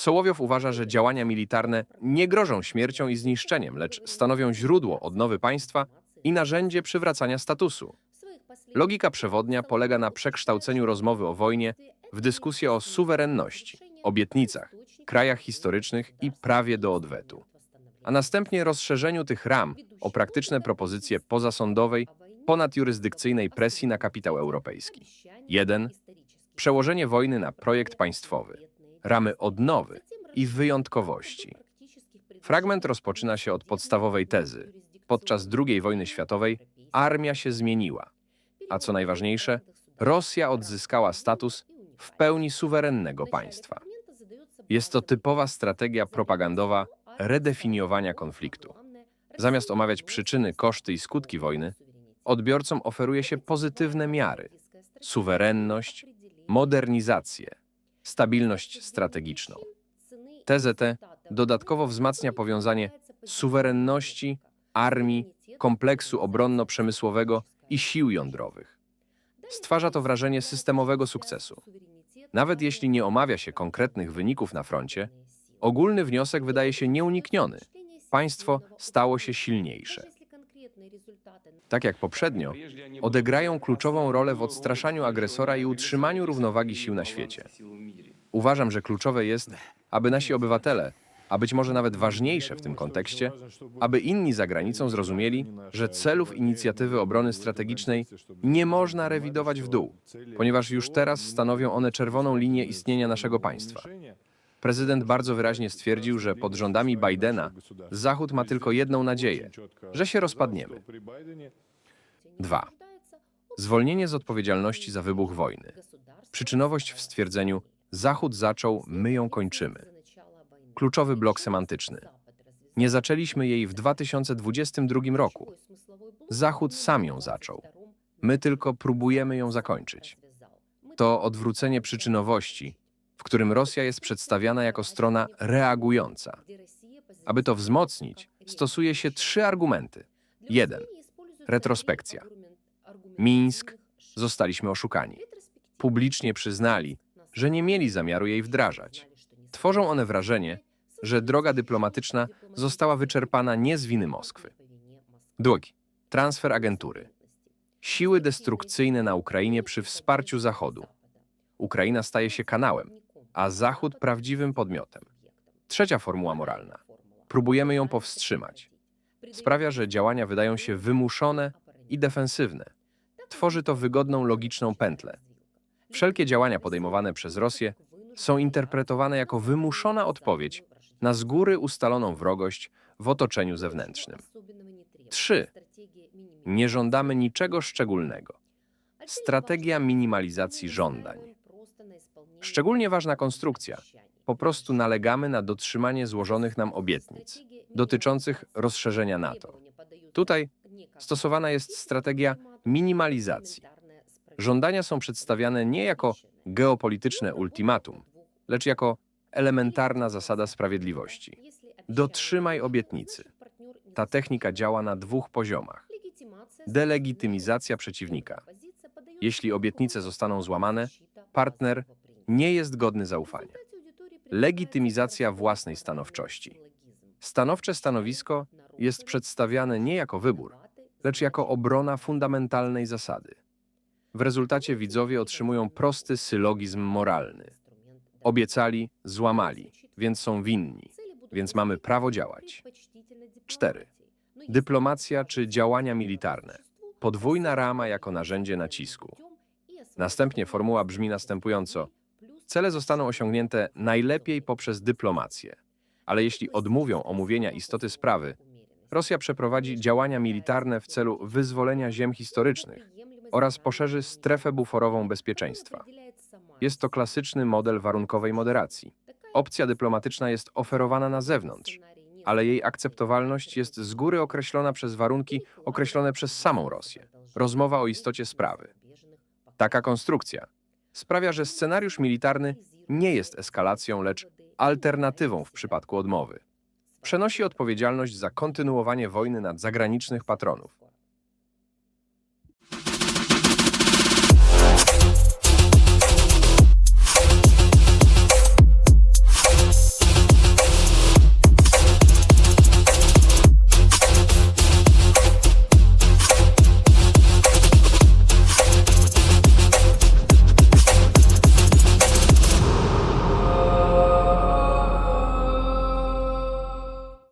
Sołowiow uważa, że działania militarne nie grożą śmiercią i zniszczeniem, lecz stanowią źródło odnowy państwa i narzędzie przywracania statusu. Logika przewodnia polega na przekształceniu rozmowy o wojnie w dyskusję o suwerenności, obietnicach, krajach historycznych i prawie do odwetu, a następnie rozszerzeniu tych ram o praktyczne propozycje pozasądowej, ponadjurysdykcyjnej presji na kapitał europejski. 1. Przełożenie wojny na projekt państwowy, ramy odnowy i wyjątkowości. Fragment rozpoczyna się od podstawowej tezy. Podczas II wojny światowej armia się zmieniła, a co najważniejsze, Rosja odzyskała status w pełni suwerennego państwa. Jest to typowa strategia propagandowa redefiniowania konfliktu. Zamiast omawiać przyczyny, koszty i skutki wojny, odbiorcom oferuje się pozytywne miary: suwerenność, modernizację, stabilność strategiczną. Tezę tę dodatkowo wzmacnia powiązanie suwerenności, armii, kompleksu obronno-przemysłowego i sił jądrowych. Stwarza to wrażenie systemowego sukcesu. Nawet jeśli nie omawia się konkretnych wyników na froncie, ogólny wniosek wydaje się nieunikniony. Państwo stało się silniejsze. Tak jak poprzednio, odegrają kluczową rolę w odstraszaniu agresora i utrzymaniu równowagi sił na świecie. Uważam, że kluczowe jest, aby nasi obywatele, a być może nawet ważniejsze w tym kontekście, aby inni za granicą zrozumieli, że celów inicjatywy obrony strategicznej nie można rewidować w dół, ponieważ już teraz stanowią one czerwoną linię istnienia naszego państwa. Prezydent bardzo wyraźnie stwierdził, że pod rządami Bidena Zachód ma tylko jedną nadzieję, że się rozpadniemy. 2. Zwolnienie z odpowiedzialności za wybuch wojny. Przyczynowość w stwierdzeniu Zachód zaczął, my ją kończymy. Kluczowy blok semantyczny. Nie zaczęliśmy jej w 2022 roku. Zachód sam ją zaczął. My tylko próbujemy ją zakończyć. To odwrócenie przyczynowości, w którym Rosja jest przedstawiana jako strona reagująca. Aby to wzmocnić, stosuje się trzy argumenty. Jeden. Retrospekcja. Mińsk zostaliśmy oszukani. Publicznie przyznali, że nie mieli zamiaru jej wdrażać. Tworzą one wrażenie, że droga dyplomatyczna została wyczerpana nie z winy Moskwy. Drugi. Transfer agentury. Siły destrukcyjne na Ukrainie przy wsparciu Zachodu. Ukraina staje się kanałem, a Zachód prawdziwym podmiotem. Trzecia formuła moralna. Próbujemy ją powstrzymać. Sprawia, że działania wydają się wymuszone i defensywne. Tworzy to wygodną, logiczną pętlę. Wszelkie działania podejmowane przez Rosję są interpretowane jako wymuszona odpowiedź na z góry ustaloną wrogość w otoczeniu zewnętrznym. 3. Nie żądamy niczego szczególnego. Strategia minimalizacji żądań. Szczególnie ważna konstrukcja. Po prostu nalegamy na dotrzymanie złożonych nam obietnic dotyczących rozszerzenia NATO. Tutaj stosowana jest strategia minimalizacji. Żądania są przedstawiane nie jako geopolityczne ultimatum, lecz jako elementarna zasada sprawiedliwości. Dotrzymaj obietnicy. Ta technika działa na dwóch poziomach. Delegitymizacja przeciwnika. Jeśli obietnice zostaną złamane, partner nie jest godny zaufania. Legitymizacja własnej stanowczości. Stanowcze stanowisko jest przedstawiane nie jako wybór, lecz jako obrona fundamentalnej zasady. W rezultacie widzowie otrzymują prosty sylogizm moralny. Obiecali, złamali, więc są winni, więc mamy prawo działać. 4. Dyplomacja czy działania militarne. Podwójna rama jako narzędzie nacisku. Następnie formuła brzmi następująco: Cele zostaną osiągnięte najlepiej poprzez dyplomację. Ale jeśli odmówią omówienia istoty sprawy, Rosja przeprowadzi działania militarne w celu wyzwolenia ziem historycznych oraz poszerzy strefę buforową bezpieczeństwa. Jest to klasyczny model warunkowej moderacji. Opcja dyplomatyczna jest oferowana na zewnątrz, ale jej akceptowalność jest z góry określona przez warunki określone przez samą Rosję. Rozmowa o istocie sprawy. Taka konstrukcja sprawia, że scenariusz militarny nie jest eskalacją, lecz alternatywą w przypadku odmowy. Przenosi odpowiedzialność za kontynuowanie wojny nad zagranicznych patronów.